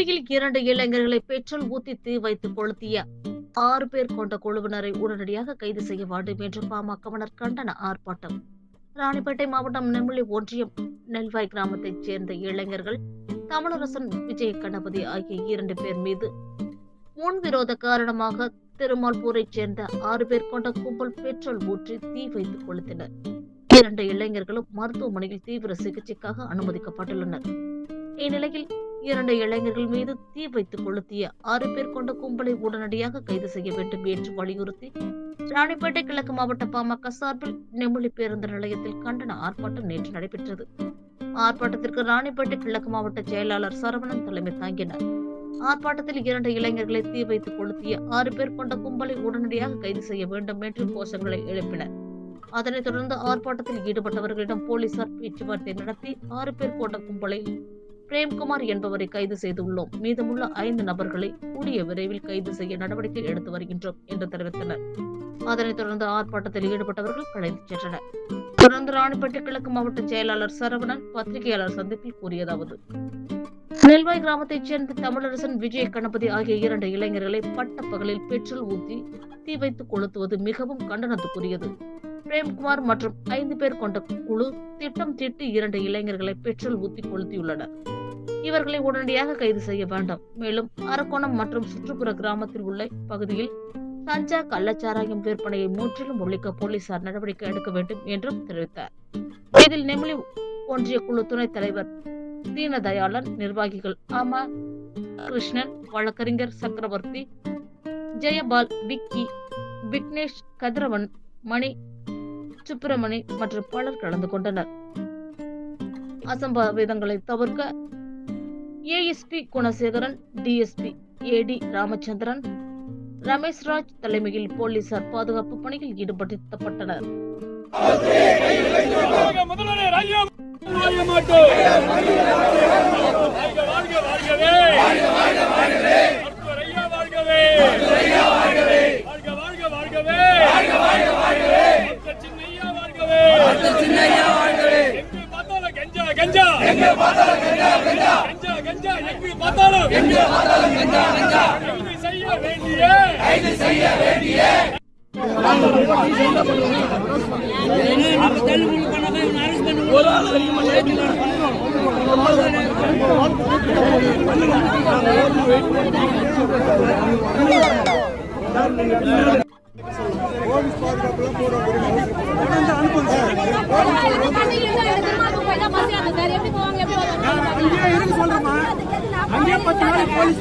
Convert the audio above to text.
தேனியில் இரண்டு இளைஞர்களை பெட்ரோல் ஊத்தி தீ வைத்து கொளுத்திய ஆறு பேர் கொண்ட குழுவினரை உடனடியாக கைது செய்ய வேண்டும் என்று பாமகவினர் கண்டன ஆர்ப்பாட்டம். ராணிப்பேட்டை மாவட்டம் நெமிலி ஒன்றியம் நெல்வாய் கிராமத்தைச் சேர்ந்த இளைஞர்கள் தமிழரசன் விஜய கணபதி ஆகிய இரண்டு பேர் மீது முன்விரோத காரணமாக திருமால்பூரைச் சேர்ந்த ஆறு பேர் கொண்ட கும்பல் பெட்ரோல் ஊற்றி தீ வைத்து கொளுத்தினர். இரண்டு இளைஞர்களும் மருத்துவமனையில் தீவிர சிகிச்சைக்காக அனுமதிக்கப்பட்டுள்ளனர். இந்நிலையில் இரண்டு இளைஞர்கள் மீது தீ வைத்து கொளுத்திய ஆறு பேர் கொண்ட கும்பலை உடனடியாக கைது செய்ய வேண்டும் என்று வலியுறுத்தி ராணிப்பேட்டை கிழக்கு மாவட்ட பாமக சார்பில் நெமிலி பேருந்து நிலையத்தில் கண்டன ஆர்ப்பாட்டம் நேற்று நடைபெற்றது. ஆர்ப்பாட்டத்திற்கு ராணிப்பேட்டை கிழக்கு மாவட்ட செயலாளர் சரவணன் தலைமை தாங்கினார். ஆர்ப்பாட்டத்தில் இரண்டு இளைஞர்களை தீ வைத்து கொளுத்திய ஆறு பேர் கொண்ட கும்பலை உடனடியாக கைது செய்ய வேண்டும் என்று கோஷங்களை எழுப்பினர். அதனைத் தொடர்ந்து ஆர்ப்பாட்டத்தில் ஈடுபட்டவர்களிடம் போலீசார் பேச்சுவார்த்தை நடத்தி ஆறு பேர் கொண்ட கும்பலை பிரேம்குமார் என்பவரை கைது செய்துள்ளோம். மீதமுள்ள ஐந்து நபர்களை கூடிய விரைவில் கைது செய்ய நடவடிக்கை எடுத்து வருகின்றோம் என்று தெரிவித்தனர். அதனைத் தொடர்ந்து ஆர்ப்பாட்டத்தில் ஈடுபட்டவர்கள் கலைந்து சென்றனர். தொடர்ந்து ராணிப்பேட்டை கிழக்கு மாவட்ட செயலாளர் சரவணன் பத்திரிகையாளர் சந்திப்பில் கூறியதாவது நெல்வாய் கிராமத்தைச் சேர்ந்த தமிழரசன் விஜய் கணபதி ஆகிய இரண்டு இளைஞர்களை பட்ட பகலில் பெட்ரோல் ஊத்தி தீ வைத்து கொளுத்துவது மிகவும் கண்டனத்துக்குரியது. பிரேம்குமார் மற்றும் ஐந்து பேர் கொண்ட குழு திட்டம் தீட்டி இரண்டு இளைஞர்களை பெட்ரோல் ஊத்தி கொளுத்தியுள்ளனர். இவர்களை உடனடியாக கைது செய்ய வேண்டும். மேலும் அரக்கோணம் மற்றும் சுற்றுப்புற கிராமத்தில் உள்ள பகுதியில் கஞ்சா கள்ளச்சாராயம் விற்பனையை முற்றிலும் ஒழிக்க போலீசார் நடவடிக்கை எடுக்க வேண்டும் என்றும் தெரிவித்தார். இதில் நெமிலி ஒன்றிய குழு துணைத் தலைவர் தீனதயாளன் நிர்வாகிகள் ஆமா கிருஷ்ணன் வழக்கறிஞர் சக்கரவர்த்தி ஜெயபால் விக்கி விக்னேஷ் கதிரவன் மணி சுப்பிரமணி மற்றும் பலர் கலந்து கொண்டனர். அசம்பாவிதங்களை தவிர்க்க ASP Gunasekaran DSP AD Ramachandran Ramesh Raj தலைமையில் போலீசார் பாதுகாப்பு பணியில் ஈடுபடுத்தப்பட்டனர். கஞ்சா கஞ்சா எங்கு பார்த்தாலும் கஞ்சா கஞ்சா. கஞ்சா கஞ்சா. எங்கு பார்த்தாலும் எங்கு பார்த்தாலும் கஞ்சா கஞ்சா கைது செய்ய வேண்டிய கைது செய்ய வேண்டிய पचमढ़ी पुलिस